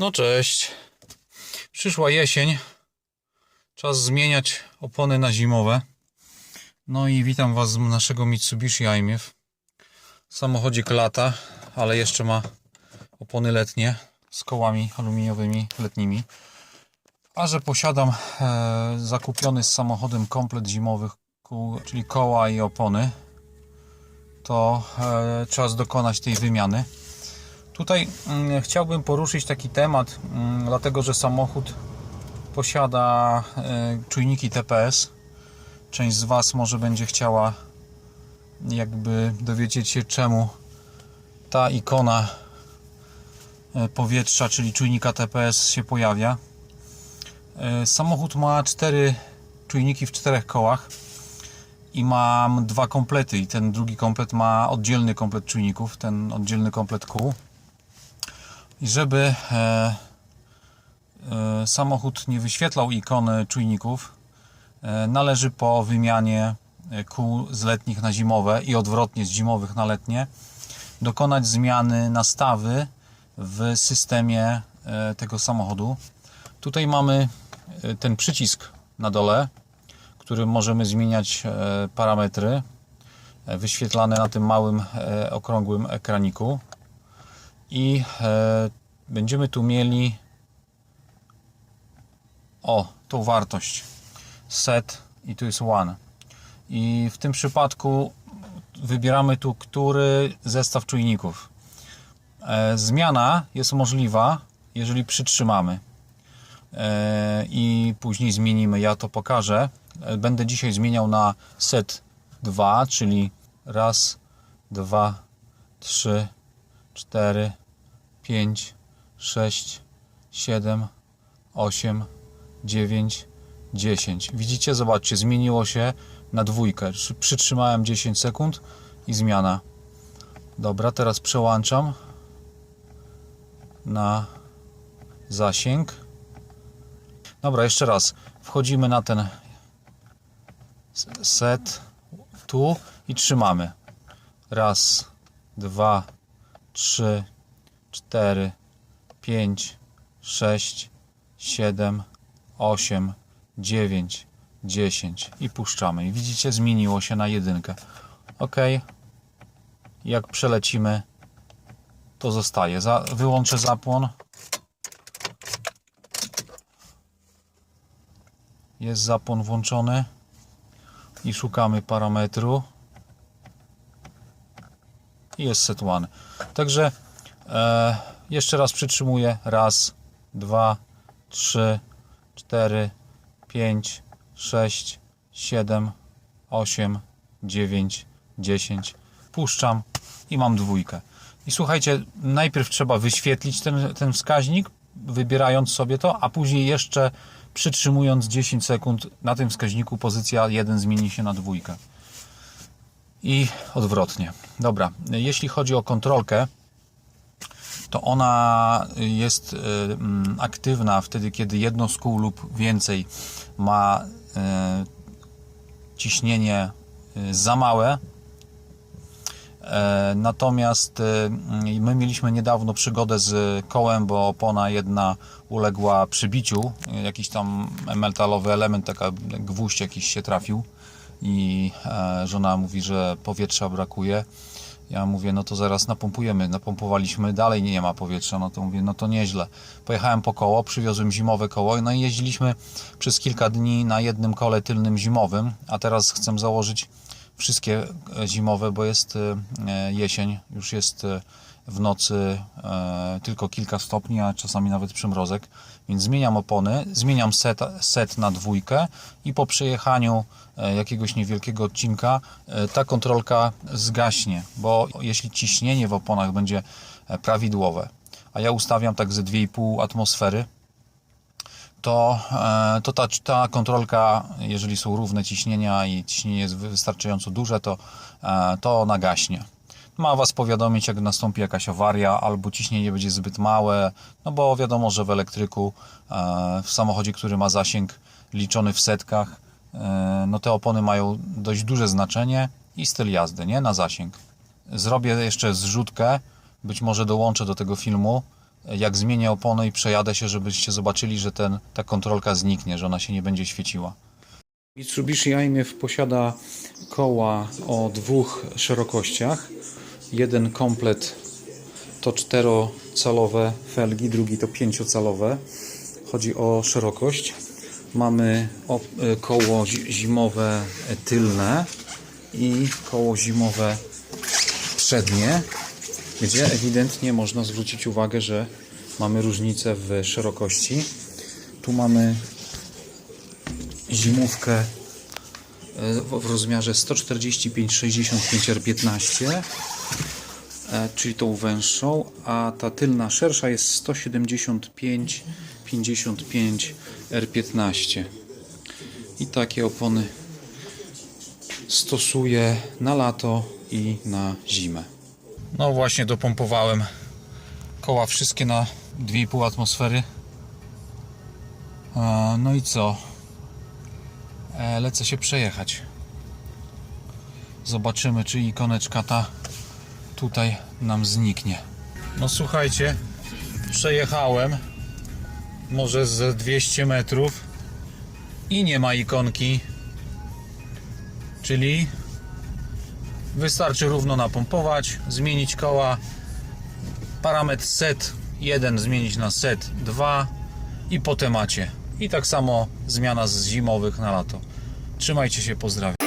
No cześć. Przyszła jesień. Czas zmieniać opony na zimowe. No i witam Was z naszego Mitsubishi IMF. Samochodzik lata, ale jeszcze ma opony letnie z kołami aluminiowymi letnimi. A że posiadam e, zakupiony z samochodem komplet zimowych kół, czyli koła i opony, to e, czas dokonać tej wymiany. Tutaj mm, chciałbym poruszyć taki temat, mm, dlatego że samochód posiada e, czujniki TPS. Część z Was może będzie chciała jakby dowiedzieć się czemu ta ikona e, powietrza, czyli czujnika TPS się pojawia. E, Samochód ma cztery czujniki w czterech kołach i mam dwa komplety i ten drugi komplet ma oddzielny komplet czujników, ten oddzielny komplet kół. I żeby e, e, samochód nie wyświetlał ikony czujników, e, należy po wymianie kół z letnich na zimowe i odwrotnie z zimowych na letnie dokonać zmiany nastawy w systemie e, tego samochodu. Tutaj mamy e, ten przycisk na dole, którym możemy zmieniać e, parametry wyświetlane na tym małym okrągłym ekraniku i e, będziemy tu mieli o tą wartość. Set i tu jest one. I w tym przypadku wybieramy tu który zestaw czujników. E, zmiana jest możliwa jeżeli przytrzymamy. E, i później zmienimy. Ja to pokażę. E, będę dzisiaj zmieniał na set 2 czyli raz, dwa, trzy, 4, 5, 6, 7, 8, 9, 10. Widzicie? Zobaczcie, zmieniło się na dwójkę. Przy- Przytrzymałem 10 sekund i zmiana. Dobra, teraz przełączam na zasięg. Dobra, jeszcze raz. Wchodzimy na ten set tu i trzymamy. Raz, dwa, 3, 4, 5, 6, 7, 8, 9, 10 i puszczamy. I widzicie, zmieniło się na jedynkę. OK. Jak przelecimy, to zostaje. Za, wyłączę zapłon. Jest zapłon włączony i szukamy parametru i jest set one. Także e, jeszcze raz przytrzymuję. Raz, dwa, trzy, cztery, pięć, sześć, siedem, osiem, dziewięć, dziesięć. Puszczam i mam dwójkę. I słuchajcie, najpierw trzeba wyświetlić ten, ten wskaźnik, wybierając sobie to, a później jeszcze przytrzymując 10 sekund na tym wskaźniku pozycja 1 zmieni się na dwójkę i odwrotnie. Dobra, jeśli chodzi o kontrolkę, to ona jest y, mm, aktywna wtedy, kiedy jedno z kół lub więcej ma y, ciśnienie y, za małe. E, Natomiast y, my mieliśmy niedawno przygodę z kołem, bo opona jedna uległa przybiciu. Jakiś tam metalowy element, taka gwóźdź jakiś się trafił i e, żona mówi, że powietrza brakuje. Ja mówię, no to zaraz napompujemy. Napompowaliśmy, dalej nie ma powietrza. No to mówię, no to nieźle. Pojechałem po koło, przywiozłem zimowe koło, no i jeździliśmy przez kilka dni na jednym kole tylnym zimowym, a teraz chcę założyć wszystkie e, zimowe, bo jest e, jesień, już jest w nocy e, tylko kilka stopni, a czasami nawet przymrozek, więc zmieniam opony, zmieniam set, set na dwójkę i po przejechaniu e, jakiegoś niewielkiego odcinka e, ta kontrolka zgaśnie, bo jeśli ciśnienie w oponach będzie prawidłowe, a ja ustawiam tak ze 2,5 atmosfery, to, to ta, ta kontrolka, jeżeli są równe ciśnienia i ciśnienie jest wystarczająco duże, to, to ona gaśnie. Ma Was powiadomić, jak nastąpi jakaś awaria albo ciśnienie będzie zbyt małe, no bo wiadomo, że w elektryku, e, w samochodzie, który ma zasięg liczony w setkach, e, no te opony mają dość duże znaczenie i styl jazdy, nie? Na zasięg. Zrobię jeszcze zrzutkę, być może dołączę do tego filmu, jak zmienię oponę i przejadę się, żebyście zobaczyli, że ten, ta kontrolka zniknie, że ona się nie będzie świeciła. Mitsubishi Aimiew posiada koła o dwóch szerokościach. Jeden komplet to czterocalowe felgi, drugi to pięciocalowe. Chodzi o szerokość. Mamy e, koło zi- zimowe e, tylne i koło zimowe przednie, gdzie ewidentnie można zwrócić uwagę, że mamy różnicę w szerokości. Tu mamy zimówkę e, w rozmiarze 145-65 R15, e, czyli tą węższą, a ta tylna szersza jest 175-55 R15. I takie opony stosuję na lato i na zimę. No właśnie dopompowałem koła wszystkie na 2,5 atmosfery. E, No i co? E, lecę się przejechać. Zobaczymy, czy ikoneczka ta tutaj nam zniknie. No słuchajcie, przejechałem może z 200 metrów i nie ma ikonki. Czyli wystarczy równo napompować, zmienić koła, parametr set 1 zmienić na set 2 i po temacie. I tak samo zmiana z zimowych na lato. Trzymajcie się, pozdrawiam.